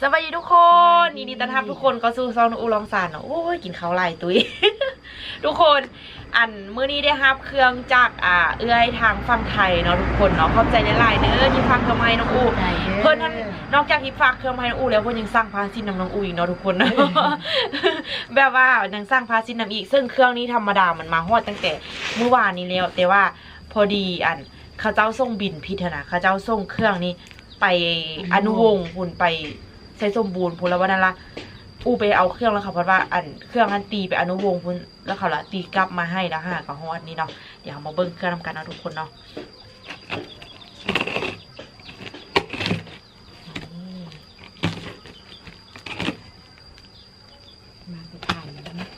สวัสดีทุกคนยินดีต้อนรับทุกคนก็สู่ซองนูอูลองซานเนาะโอ้ยกินข้าวไหลตุ้ย ทุกคนอันมื้อนี้ได้รับเครื่องจากอ่าเอื้อยทางฝั่งไทยเนาะทุกคนเนาะขอบใจหลายๆเด้อที่ฟังเครื่องไม้น้องอูเพื่อนท่านนอกจากที่ฝากเครื่องไม้น้องอูแล้วเพื่อนยังสร้างพาซินน้ำน้องอูอีกเนาะทุกคนเนาะแบบว่ายังสร้างพาซินน้ำอีก ซึ่งเครื่องนี้ธรรมดามันมาฮอดตั้งแต่เมื่อวานนี้แล้วแต่ว่าพอดีอันเขาเจ้าส่งบินพิธนะเขาเจ้าส่งเครื่องนี้ไปอนุวงศ์พุ่นไปใช้สมบูรณ์พูนแล้ววันนั้นละอูไปเอาเครื่องแล้วค่ะเพราะว่าอันเครื่องอันตีไปอนุวงศ์พุนแล้วเขาละตีกลับมาให้แล้วค่ะกับฮอดนี้เนาะเดี๋ยวเรามาเบิ้งเครื่องทำกันนะทุกคนเนาะนี่ มาไปถ่ายแล้วนะ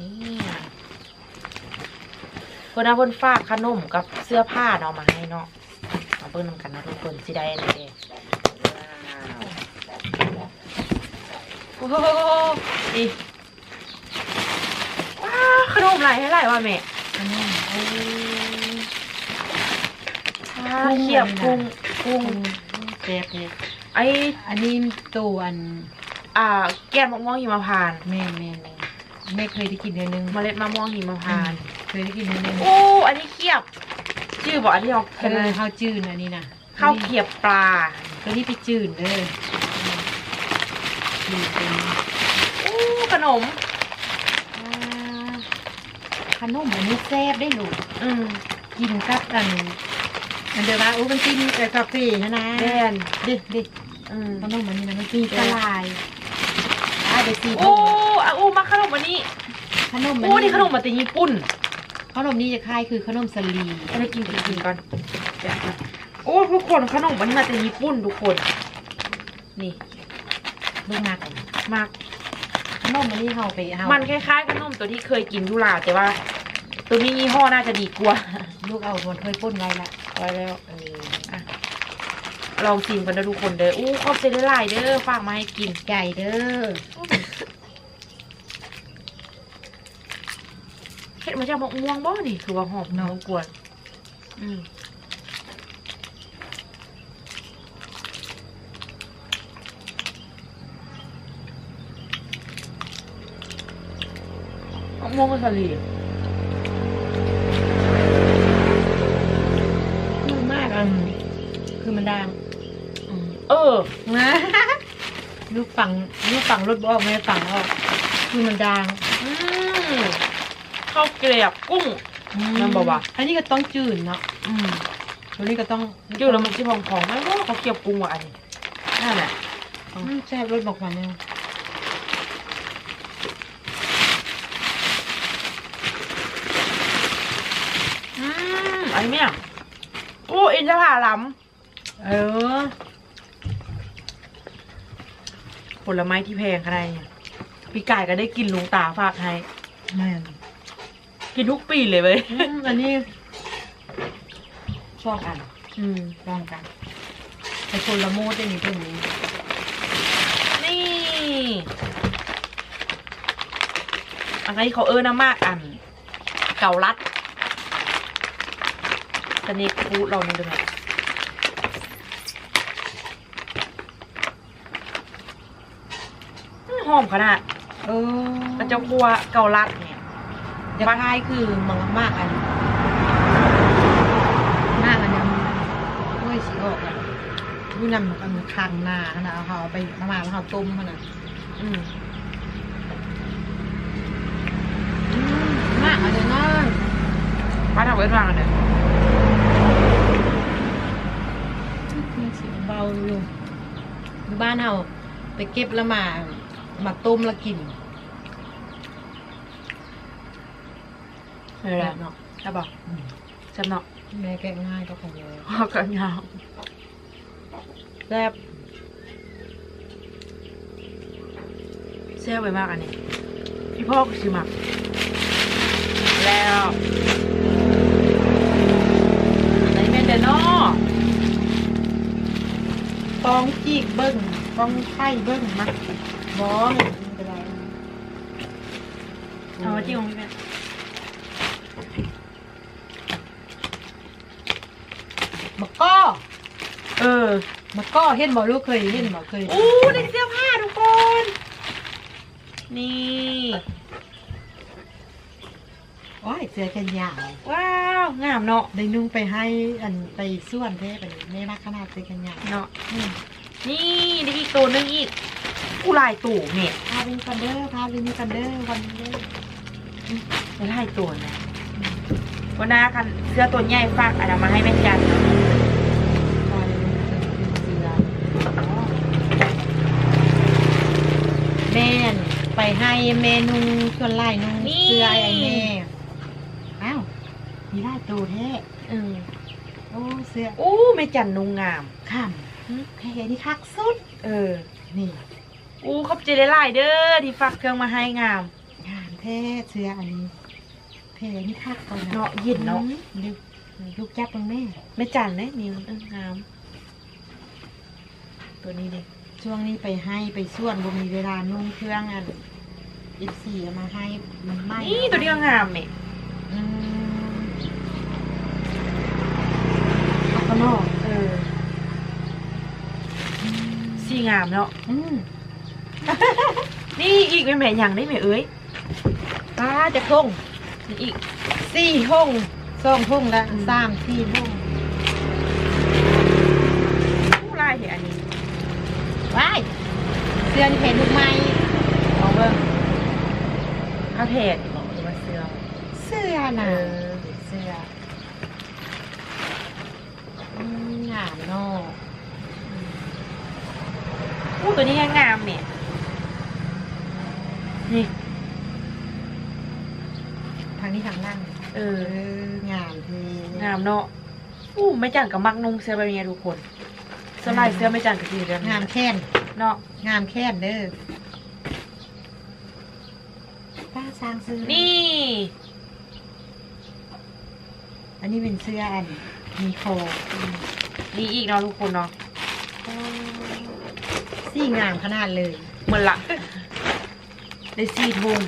นี่ คนเอาคนฝากขนมกับเสื้อผ้าเนาะมาให้เนาะมาเบิ่งนำกันนะทุกคนสิได้อะไรเด้ว้าวโอ้โหนี่ว้าวขนมหลายให้หลายว่ะแม่อันนี้โอ้ชาเขียบกุ้งกุ้งเจ็บเลยไออันนี้ตัวอันอ่า แกนมะม่วงหิมพานต์แม่แม่แม่แม่เคยได้กินเดือนนึงเมล็ดมะม่วงหิมพานต์ เคยได้กินเดือนนึงโอ้ อันนี้เขียบ ชื่อบอกอันที่เราเออข้าวจืดอันนี้นะข้าวเขียบปลา ตัวนี้ไปจืดเลยจืดเป็นโอ้ขนม อ่าขนมอันนี้แซ่บได้ลูกอืมกินกับอันอันเดียวว่าโอ้มันกินกับกาแฟนะนะแดนดิดิอืมขนมอันนี้นะมันปีกลายอะเดี๋ยวสีโอ้อะอู้มาขนมอันนี้ขนมโอ้นี่ขนมมาจากญี่ปุ่น ขนมนี้จะคล้ายคือขนมสลีอันนี้กินกินกินก่อนเดี๋ยวก่อนโอ้ทุกคนขนมอันนี้มาจากญี่ปุ่นทุกคน นี่ลูกมากมากขนมอันนี้เฮาไปเอามันคล้ายๆขนมตัวที่เคยกินอยูลาวแต่ว่า ตัวนี้ยี่ห้อน่าจะดีกว่าลูกเอาบนถ้วยป้นไว้ละไว้แล้วเอออะลองชิมกันนะทุกคนเด้ออู้ขอบใจหลายๆเด้อฝากมาให้กินไก่เด้อ เห็ด มาจากมะม่วงบ่นี่คือว่าหอมน้องกวนอืมมะม่วงกับสลีคือมากอะคือมันดังอืมเออนะลูกฝังลูกฝังรถบอกไม่ฝังออกคือมันดังอืม ข้าวเกลียบกุ้งนั่นบอกว่าอันนี้ก็ต้องจืดเนาะอืมตัวนี้ก็ต้องเดี๋ยวเรามันจะพองของไหมว่าเขาวเกลียบกุ้งว่ะอันนี้นั่นแหละอืมแซ่บรถบอกมาเนี่ยอืมอันนี้เนี่ยโอ้อินทผลัมเออ ผลไม้ที่แพงขนาดนี้พี่กายก็ได้กินลุงตาฝากให้แม่น กินทุกปีเลยเว้ยอืมอันนี้ชอบกันอืมลองกันไอ้คนละโมดได้นี่เพิ่งนี้นี่อันนี้เขาเอิ้นนะมากอัน เกาลัดสเนกฟูดเรานี่ดูไหมอืมหอมขนาดเออมันจะกลัวเกาลัดเนี่ยจะคล้ายคือมังมากอันมากอันนี้โอ้ยสีออกอะดูนำกันคังหน้าขนาดเอาเขาเอาไปมามาแล้วเขาต้มขนาดอืมมากอันนี้น้อยป้าทำไว้วางอันเนี่ยมันสีเบาอยู่อยู่บ้านเราไปเก็บแล้วมามาต้มแล้วกิน เออแบบเนาะใช่ป่ะจำเนาะแม่แกะง่ายก็ของเลยพอกันยาวแซ่บเสียไปมากอันนี้พี่พ่อก็ชิมอะแล้วอันนี้เป็นเดนอต้องจีกเบิ้งต้องไข่เบิ้งมักบ้องไม่เป็นไรเอามาจิ้มของพี่แม่เมะก้อ เออ มะ ก้อเห็นบ่ลูกเคยเห็นบ่เคยอู้ได้เสื้อผ้าทุกคน นี่ว้ายเสื้อแขนยาวว้าวงามเนาะได้นุ่งไปให้อันไปส่วนเท่ไปไม่รักขนาดเสื้อแขนยาวเนาะอืมนี่ได้อีกตัวหนึงอีกกูลายตู่เนี่ยพาวินกันเดอร์พาวินกันเดอร์วันนี้ได้ลายตัวนะวันหน้าคันเสื้อตัวใหญ่ฝากอันนั้นมาให้แม่จันเนาะ พาวินเสื้อแม่นไปให้เมนูส่วนไล่นุ่งเสื้อไอ้แม่อ้าวมีได้ตัวแท้อืมโอ้เสื้ออู้แม่จันนุ่งงาม ข้ามแค่นี่คักสุด เออ นี่อู้ขอบใจได้หลายๆเด้อที่ฝากเครื่องมาให้งาม งานแท้เสื้ออันนี้แค่นี่คักก่อนเนาะเย็นเนาะลูกลูกจับตรงแม่ แม่จันเนี่ยนี่มันเอองาม ตัวนี้ดิ ช่วงนี้ไปให้ไปส่วนบ่มีเวลานุ่งเครื่องอันอีกสี่เอามาให้มันไหม้นี่ตัวนี้ก็งามเนี่ยอืมเอาข้างนอกเออสีงามเนาะอืมนี่อีกแม่แม่อย่างได้ไหมเอ้ยป้าจะทงนี่อีกสี่ห้องสองห้องละอืมสามสี่ห้อง ผู้ลายเห็นอันนี้ ว้ายเสื้อนี่เห็นลูกไม้เอาเบิ้งเอาเทศบอกหรือว่าเสื้อเสื้อน่ะเออเสื้ออืมงามเนาะอู้ตัวนี้ก็งามเนี่ยนี่ทางนี้ทางนั่งเอเออ องามทีงามเนาะอู้ไม่จันกับมักนุ่งเสื้อแบบนี้ทุกคนเสื้อลายเสื้อไม่จันกับทีเดียวงามแค้น เนาะงามแค้นเด้อป้าสร้างซื้อนี่ อันนี้เป็นเสื้ออันมีโคอดีอีกเนาะทุกคนเนาะสีงามขนาดเลยเหมือนละได้สีทง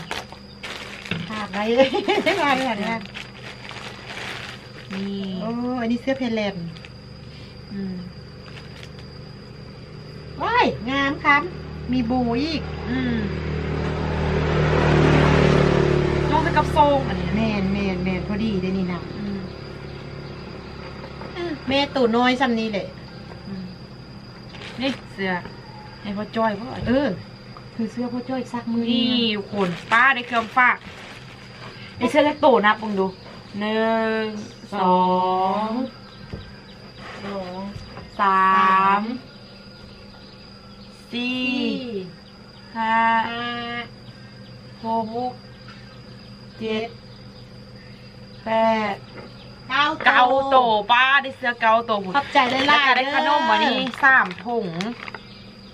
ภาพไรเลยมาเลยนะนี่โอ้อันนี้เสื้อเพลนอืม ว้ายงามครับ มีบูอีก อืมน้องจะกับทรงอันนี้แมนะนแมนแมนพอดีได้นี่นะอืมแม่ตู่น้อยซ้ำนี้เลยอืมนี่เสื้อให้พ่อจ้อยพ่อเออ คือเสื้อพ่อจ้อยซักมือนี่นะทุกคนป้าได้เครื่องฝากไอเสื้อเล็กโตนับมึงดูหนึ่งสองสองสามสี่ สี่ ห้า ห้า ห กเจ็ดแปดเก้าเกาโตป้าได้เสื้อเกาโตผมขอบใจได้แล้วล่าก็ได้ขนมมานี่สามถุง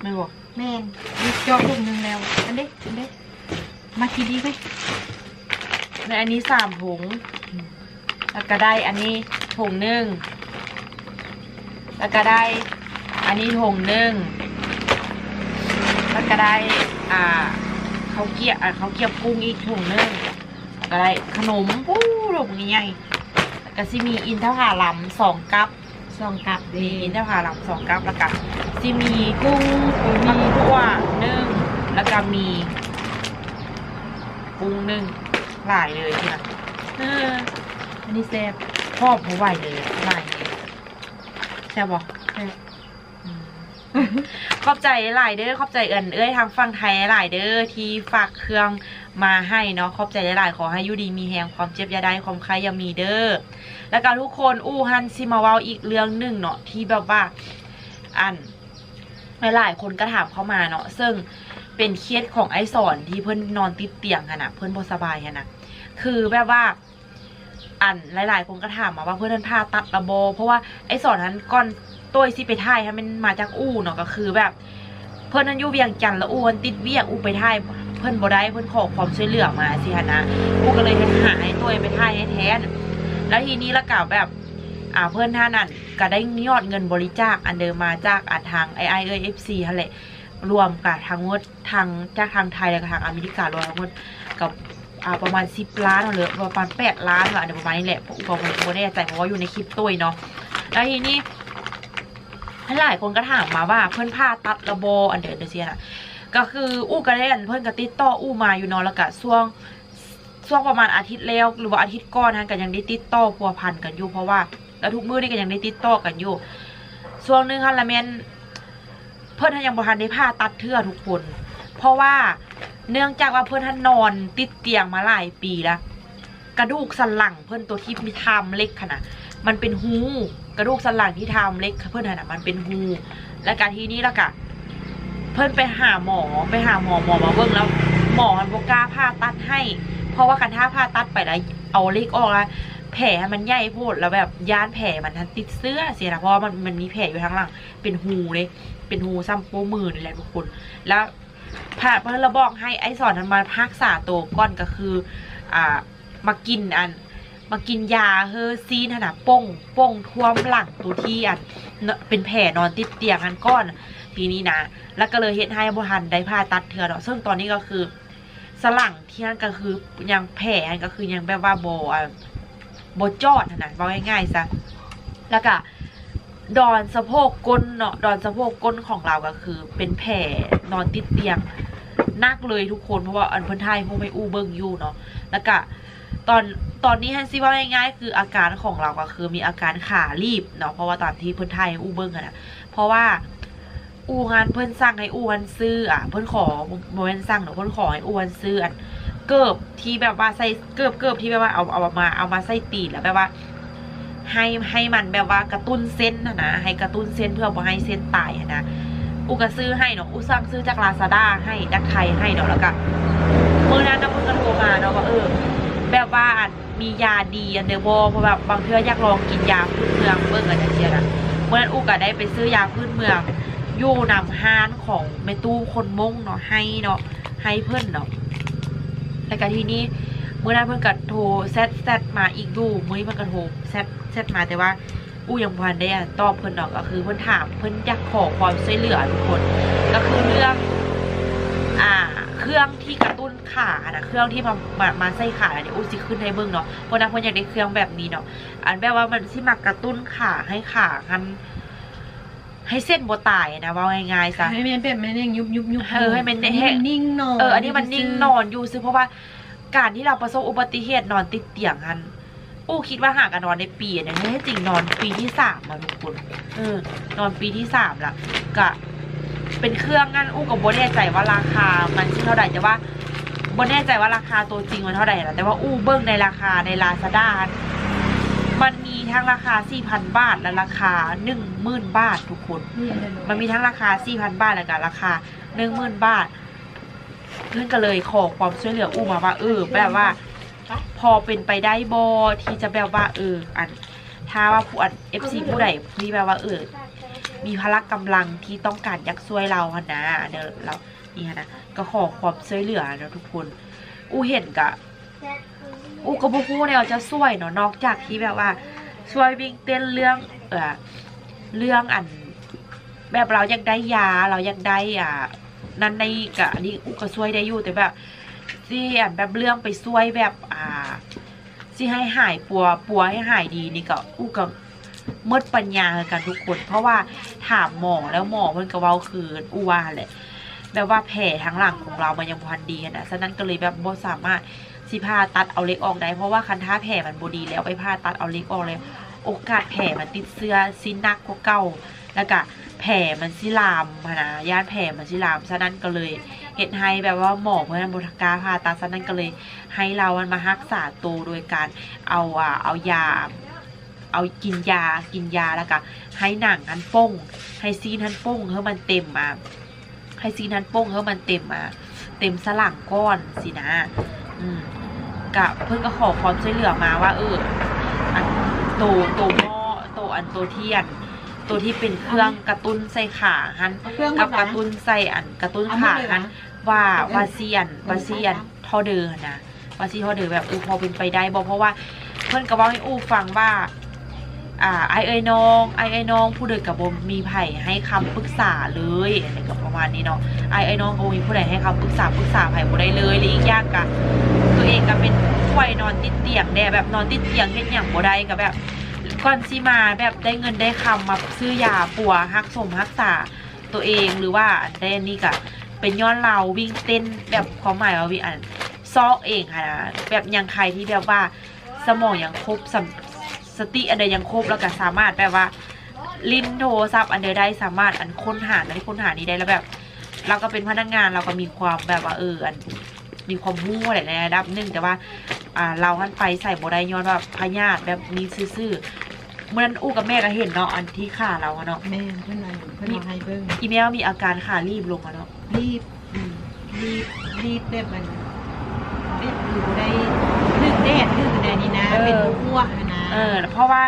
ไม่บอกแมนมีจอกลูกหนึงแล้วอันเด็กอันเด็กมากินดีไหมในอันนี้สามถุงแล้วก็ได้อันนี้ถุงหนึ่งแล้วก็ได้อันนี้ถุงหนึ่งแล้วก็ได้อ่าเขาวเกี๊ยวอ่าเขาวเกี๊ยวกุ้งอีกถุงหนึ่งแล้วก็ได้ขนมปู้ถุงนี้ใหญ่แล้วก็ซิมีอินทผลัมสองกัปสองกับมีดีอินทผลัมสองกัปแล้วก็ซิมีกุ้งมีทั่วหนึ่งแล้วก็มีกุ้งหนึ่งหลายเลยทีละเอออันนี้แซ่บชอบหัวไหวเลยหลายเลยใช่บอแซ่บ ขอบใจหลายเด้อขอบใจเอินเอ้ยทางฝั่งไทยหลายเด้อที่ฝากเครื่องมาให้เนาะขอบใจหลายขอให้ยูดีมีแหงความเจ็บยาได้ความใครอยามีเด้อแล้วก็ทุกคนอู้ฮันซิมาเวาอีกเรื่องหนึ่งเนาะที่แบบว่าอันหลายๆคนก็ถามเข้ามาเนาะซึ่งเป็นเคสของไอสอนที่เพื่อนนอนติดเตียงกันนะเพื่อนบ่สบายกันนะคือแบบว่า อันหลาย ๆ คนก็ถามมาว่าเพื่อนท่านผ่าตัดระโบ เพราะว่าไอสอนนั้นก่อน ตัวสิไปถ่ายให้มันมาจากอู่เนาะก็คือแบบ เพื่อนนั้นอยู่เวียงจันทน์แล้วอู่มันติดเวียงอู่ไปถ่ายเพื่อนบ่ได้เพื่อนขอความช่วยเหลือมาสิฮะนะอู่ก็เลยหาให้ตัวเองไปถ่ายให้แทนแล้วทีนี้ละกล่าวแบบอ่าเพื่อนท่านนั่นก็ได้ยอดเงินบริจาคอันเดิมมาจากอาทางไอไอเอเอฟซีฮะแหละรวมกับทางงดทางจากทางไทยและก็ทางอเมริการวมทั้งหมดกับประมาณสิบล้านหรือประมาณแปดล้านว่ะเดี๋ยวประมาณนี้แหละผมก็ไม่แน่ใจเพราะว่าอยู่ในคลิปตุ้ยเนาะแล้วทีนี้ หลายคนก็ถามมาว่าเพื่อนผ้าตัดระโบอันเดอร์เดเซียนะก็คืออู้กระเล่นเพื่อนก็ติดต่ออู้มาอยู่นาะแล้วก็ช่วงช่วงประมาณอาทิตย์แล้วหรือว่าอาทิตย์ก่อนนะก็ยังได้ติดต่อพัวพันกันอยู่เพราะว่าแล้วทุกมื้อนี่ก็ยังได้ติดต่อกันอยู่ช่วงนึงค่ะละแมนเพื่อนท่านยังบ่ทันได้ผ้าตัดเทื่อทุกคน เพราะว่าเนื่องจากว่าเพื่อนท่านนอนติดเตียงมาหลายปีแล้วกระดูกสันหลังเพื่อนตัวที่มีทามเล็กขนาด มันเป็นหูกระดูกสันหลังที่ทาเล็กเพื่อนขนาดมันเป็นหูและการที่นี้แล้วก็เพื่อนไปหาหมอไปหาหมอหมอมาเบิ่งแล้ว หมอมันบกล้าผ่าตัดให้ เพราะว่าการถ้าผ่าตัดไปแล้วเอาเล็กออกแล้วแผลมันใหญ่โพดแล้วแบบย่านแผลมันทันติดเสื้อเสียนะเพราะมันมันมีแผลอยู่ทางหลัง เป็นหูเลย เป็นหูซ้ำโป้มือนี่แหละทุกคน แล้วผ่าเพื่อนเราบอกให้ไอ้สอนมันมาพักษาตัวก้อนก็คือ อ่ามากินอัน มากินยาเฮอซีนขนาดป้งป้งท่วมหลังตัวที่อันเป็นแผลนอนติดเตียงอันก้อนทีนี้นะแล้วก็เลยเฮ็ดให้บุทันได้ผ่าตัดเถื่อนเนาะซึ่งตอนนี้ก็คือสลังที่นั่นก็คือยังแผลอันก็คือยังแบบว่าโบอะโบจอดนะว่าง่ายๆซะแล้วก็ดอนสะโพกก้นเนาะดอนสะโพกก้นของเราก็คือ เป็นแผลนอนติดเตียงนักเลยทุกคนเพราะว่าอันเพิ่นไทยพวกไม่อู้เบิ่งอยู่เนาะแล้วก็ ตอนตอนนี้ฮันซี่ว่าง่ายๆคืออาการของเราก็คือมีอาการขารีบเนาะเพราะว่าตอนที่เพิ่อนไทยอู้เบิ่งอะนะเพราะว่าอูงานเพิ่อนสั่งให้อูวันซื้ออะเพิ่อนขอโมเมนสั่งเนาะเพิ่อนขอให้อูวันซื้ออันเกิบที่แบบว่าใส่เกิบเกิบที่แบบว่าเอาเอามาเอามาใส่ตีแล้วแบบว่า ให้ให้มันแบบว่ากระตุ้นเส้นนะนะให้กระตุ้นเส้นเพื่อบ่ให้เส้นตายอะนะอูก็ซื้อให้เนาะอูสั่งซื้อจากลาซาด้าให้ดักไทยให้เนาะแล้วก็เมื่อนั้นนะเพิ่นก็โทรมาเนาะว่าเออ แบบว่ามียาดีอันเดอร์โบเพราะแบบบางเทื่ออยากลองกินยาพื้นเมืองเบิ่งอันจังซี่นะเมื่อนั้นอูก็ได้ไปซื้อยาพื้นเมืองอยู่นำห้านของแม่ตู้คนมงเนาะให้เนาะให้เพื่อนเนาะแล้วก็ทีนี้เมื่อนั้นเพื่อนก็โทรแซดแซดมาอีกดูเมื่อนี้เพื่อนก็โทรแซดแซดมาแต่ว่าอู้ยังพันได้อะตอบเพื่อนเนาะก็คือเพื่อนถามเพื่อนอยากขอความช่วยเหลือทุกคน ก็คือเรื่องอ่าเครื่องที่กระ ตุ้นขานะเครื่องที่มามามาใส่ขาเนี่ยอู้สิขึ้นให้เบิ่งเนาะเพราะนั้นเพื่อนอยากได้เครื่องแบบนี้เนาะอันแบบว่ามันที่มากระตุ้นขาให้ขากันให้เส้นโบตายนะว่าง่ายๆซะให้มันเป็นมันยังยุบยุบยุบเออให้มันให้มันนิ่งนอนเอออันนี้มันนิ่งนอนอยู่ซึ่งเพราะว่าการที่เราประสบอุบัติเหตุนอนติดเตียงกันอู้คิดว่าหากกันนอนในปีเนี่ยแท้จริงนอนปีที่สามมาทุกคนเออนอนปีที่สามละกะเป็นเครื่องงั้นอู้กับโบแน่ใจว่าราคามันที่เท่าไหร่แต่ว่าโบแน่ใจว่าราคาตัวจริงมันเท่าไหร่นะแต่ว่าอู้เบิ้งในราคาในลาซาด้ามันมีทั้งราคา 4,000 บาท และราคา 10,000 บาททุกคนนี่อันเดียวมันมีทั้งราคา 4,000 บาท และก็ราคา 10,000 บาท เพื่อนก็เลยขอความช่วยเหลืออู้มาว่าเออแบบว่า พอเป็นไปได้บอที่จะแบบว่าเอออัน ถ้าว่าผู้อัน FC ผู้ใดมีแบบว่าเออมีพละกำลังที่ต้องการอยากช่วยเราหนนะเดี๋ยวเรา นี่หั้นนะก็ขอความช่วยเหลือนะทุกคน อู้เห็นกะ อูก็บ่ฮู้แนวจะช่วยเนาะนอกจากที่แบบว่า ช่วยวิ่งเต้นเรื่องเอ่อเรื่องอัน แบบเราอยากได้ยาเราอยากได้อ่านั่นในกะอันนี้อูก็ช่วยได้อยู่แต่แบบที่อันแบบเรื่องไปช่วยแบบอ่าที่ให้หายปัวปัวให้หายดีนี่ก็อูก็หมดปัญญาคือกันทุกคน เพราะว่าถามหมอแล้วหมอมันก็เว้าคืออูว่าแหละ แบบว่าแผลทั้งหลังของเรามันยังพันดีนะฉะนั้นก็เลยแบบบ่สามารถสิผ่าตัดเอาเล็กออกได้ เพราะว่าคันท่าแผลมันบดีแล้วไปผ่าตัดเอาเล็กออกเลย โอกาสแผลมันติดเสื้อซินักกว่าเก่า แล้วก็แผลมันสิลามนะย่านแผลมันสิลามฉะนั้นก็เลยเห็นให้แบบว่าหมอเพื่อนบทกล้าผ่าตัดฉะนั้นก็เลยให้เรามันมารักษาตัวโดยการเอาอ่าเอายาเอากินยากินยาแล้วก็ให้หนังอันป้งให้ซีนอันป้งให้มันเต็มมา ให้ซีนอันป้งให้มันเต็มมา เต็มสลังก้อนสินะ อืมกะเพื่อนก็ขอความช่วยเหลือมาว่า เอออันโตโตหม้อโตอันโตเทียน ตัวที่เป็นเครื่องกระตุ้นใส่ขาหันเอาเครื่องกับมากระตุ้นใส่อันกระตุ้นเอาหมขาดเลยหันนะว่าเอาเลยวาเซียนวาเซียนท่อเดินนะวาซีท่อเดินแบบเออพอเป็นไปได้บอกเพราะว่าเพื่อนก็เว่าให้อู้ฟังว่า อ่าไอเอ้ยน้องไอเอ้ยน้องผู้เดินกับบมมีไผ่ให้คำปรึกษาเลยอะไรก็ประมาณนี้เนาะไอเอ้ยน้องก็มีผู้ใดให้คำปรึกษาปรึกษาไผ่บ่ได้เลยและอีกอย่างกะตัวเองก็เป็นป่วยนอนติดเตียงแด่แบบนอนติดเตียงเฮ็ดหยังบ่ได้ก็แบบก่อนสิมาแบบได้เงินได้คำมาซื้อยาปัวรักสมรักษาตัวเองหรือว่าได้นนี่ก็เป็นย้อนเราวิ่งเต้นแบบความหมายว่าวิอันซอกเองค่ะนะแบบยังใครที่แบบว่าสมองยังครบ สำสติอันใดยังครบแล้วก็สามารถแบบว่าลิ้นโทรศัพท์อันเดียวได้สามารถอันค้นหาในค้นหานี้ได้แล้วแบบ เราก็เป็นพนักงานเราก็มีความแบบว่าเอออันมีความรู้อะไรในระดับหนึ่งแต่ว่าอ่าเราหันไปใส่โบได้ย้อนว่าพยาธิแบบมีซื่อๆเมื่อนั้นอู้กับแม่ก็เห็นเนาะอันที่ขาเราอะเนาะแม่เพิ่นว่าเพิ่นเอาให้เบิ่งอีเมลมีอาการขารีบลงอะเนาะรีบอืมรีบรีบแบบมันเรียบอยู่ได้ถึง แดดถึงแดดนี่นะ เป็นอ้วกอะนะเออเพราะว่า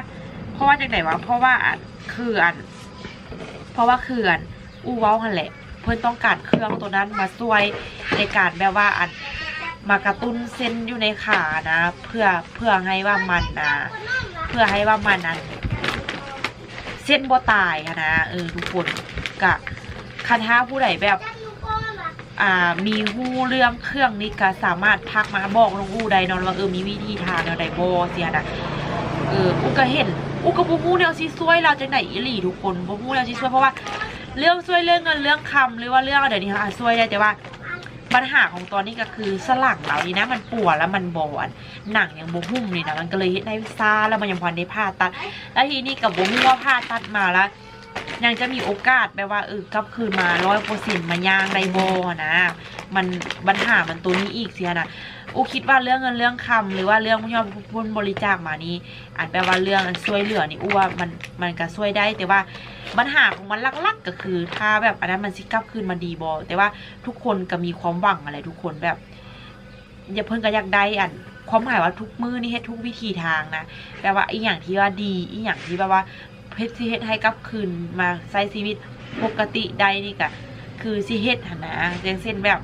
เพราะว่าจากไหนวะเพราะว่าอันคืออันเพราะว่าคืออันอู้เว้าหันแหละ เพื่อนต้องการเครื่องตัวนั้นมาช่วยในการแบบว่าอันมากระตุ้นเส้นอยู่ในขานะ เพื่อเพื่อให้ว่ามันนะ เพื่อให้ว่ามันนั้นเส้นบ่ตายอะนะเออทุกคนกะคันท้าผู้ใดแบบอ่า มีหู้เรื่องเครื่องนี้ก็สามารถทักมาบอกลงอู้ใดนอนว่าเออมีวิธีทางแนวใดบ่เสียนะเอออูก็เห็นอูก็บ่ฮู้แนวสิซวยเราจังได๋อีหลี่ทุกคนบ่ฮู้แนวสิซวยเพราะว่าเรื่องซวยเรื่องเงินเรื่องคำหรือว่าเรื่องเดี๋ยวนี้อาจซวยได้แต่ว่าปัญหาของตอนนี้ก็คือสลังเรานี่นะมันปวดแล้วมันบอนหนังยังบ่หุ้มนี่นะมันก็เลยเฮ็ดให้ซ่าแล้วมันยังพอได้ผ่าตัด แล้วทีนี้กับบ่ฮู้ว่าผ่าตัดมาแล้ว ยังจะมีโอกาสแบบว่าเออกลับคืนมาร้อยเปอร์เซ็นต์มาย่างได้บ่นะมันปัญหามันตัวนี้อีกเสียนะอูคิดว่าเรื่องเงินเรื่องคำหรือว่าเรื่องยอดบุญบริจาคมานี้อาจแปลว่าเรื่องช่วยเหลือนี่อูว่ามันมันก็ช่วยได้ แต่ว่าปัญหาของมันลักๆก็คือ ถ้าแบบอันนั้นมันสิกลับคืนมาดีบ่แต่ว่าทุกคนก็มีความหวังอะไรทุกคนแบบอย่าเพิ่นก็อยากได้อันความหมายว่าทุกมือนี่เฮ็ดทุกวิธีทางนะแปลว่าอีหยังที่ว่าดีอีหยังที่แบบว่า เฮ็ดสิเฮ็ดให้กลับคืนมาใช้ชีวิตปกติได้นี่ก็คือสิเฮ็ดหันนะอย่างเช่นแบบ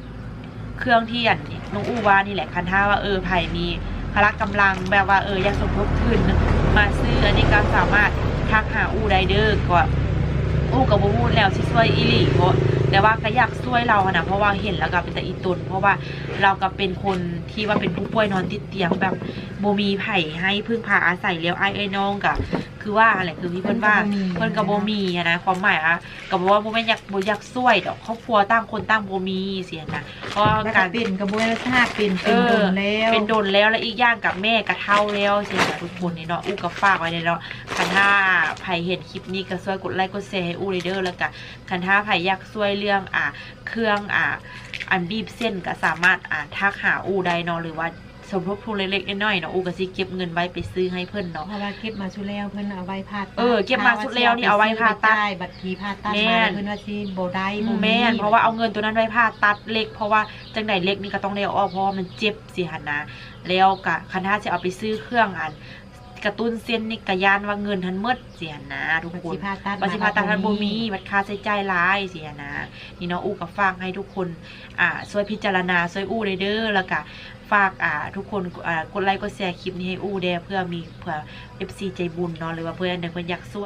เครื่องที่อันน้องอู้ว่านี่แหละคันท่าว่าเออไผ่มีพละกำลังแบบว่าเอออยากสมทบทุนมาซื้ออันนี้ก็สามารถทักหาอู้ได้เด้อก็อู้กับบ่พูดแล้วช่วยอีหลีบ่แต่ว่าก็อยากช่วยเราอะนะเพราะว่าเห็นแล้วก็เป็นแต่อีตุนเพราะว่าเราก็เป็นคนที่ว่าเป็นผู้ป่วยนอนติดเตียงแบบบ่มีไผ่ให้พึ่งพาอาศัยแล้วไอ้ไอ้น้องก็ คือว่าอะไรคือพี่เพิ่นว่าเพิ่นกับโบมีอะนะความหมายอะกับว่าโบแม่นอยากโบอยากช่วยดอกครอบครัวตั้งคนตั้งโบมีเสียนะเพราะแล้วกาก็รเป็นกระบวนท่าเป็นเป็นโดนแล้วเป็นโดนแล้วและอีกอย่างกับแม่กระเท่าแล้วเสียนะทุกคนนี่เนาะอู้กับฝากไว้เลยเนาะคันถ้าไผเห็นคลิปนี้ก็ช่วยกดไลค์กดแชร์ให้อู้เลยเด้อแล้วก็คันถ้าไผอยากช่วยเรื่องอ่าเครื่องอ่าอันบีบเส้นก็สามารถอ่าทักหาอู้ได้เนาะหรือว่า สมทบทุนเล็กๆน้อยๆเนาะอู้ก็สิเก็บเงินไว้ไปซื้อให้เพิ่นเนาะเพราะว่าเก็บมาชุดแล้วเพิ่นเอาไว้ผ่าตัดเออเก็บมาชุดแล้วนี่เอาไว้ผ่าตัดได้บัตรทีผ่าตัดแม่มานเพิ่นว่าสิบ่ได้บ่แม่นเพราะว่าเอาเงินตัวนั้นไว้ผ่าตัดเล็ก เพราะว่าจังไดเล็กนี่ก็ต้องได้เอาออกเพราะว่ามันเจ็บสิหันนะแล้วกะคันถ้าจะเอาไปซื้อเครื่องอันกระตุ้นเส้นนี่กะยานว่าเงินทันหมดเสียนะทุกบัตรคนทีผ่าตัดปฏิภาตันทันบ่มีบัตรค่าใช้จ่ายหลายเสียนะนี่เนาะอู้กับฝากให้ทุกคนอ่าช่วยพิจารณาช่วยอู้เลยเด้อแล้วก็ ฝากอ่าทุกคนอ่ากดไลค์กดแชร์คลิปนี้ให้อู้เด้อเพื่อมีเผื่อ FC ใจบุญเนาะหรือว่าเพื่อนเด็กเพื่อนอยากส่วย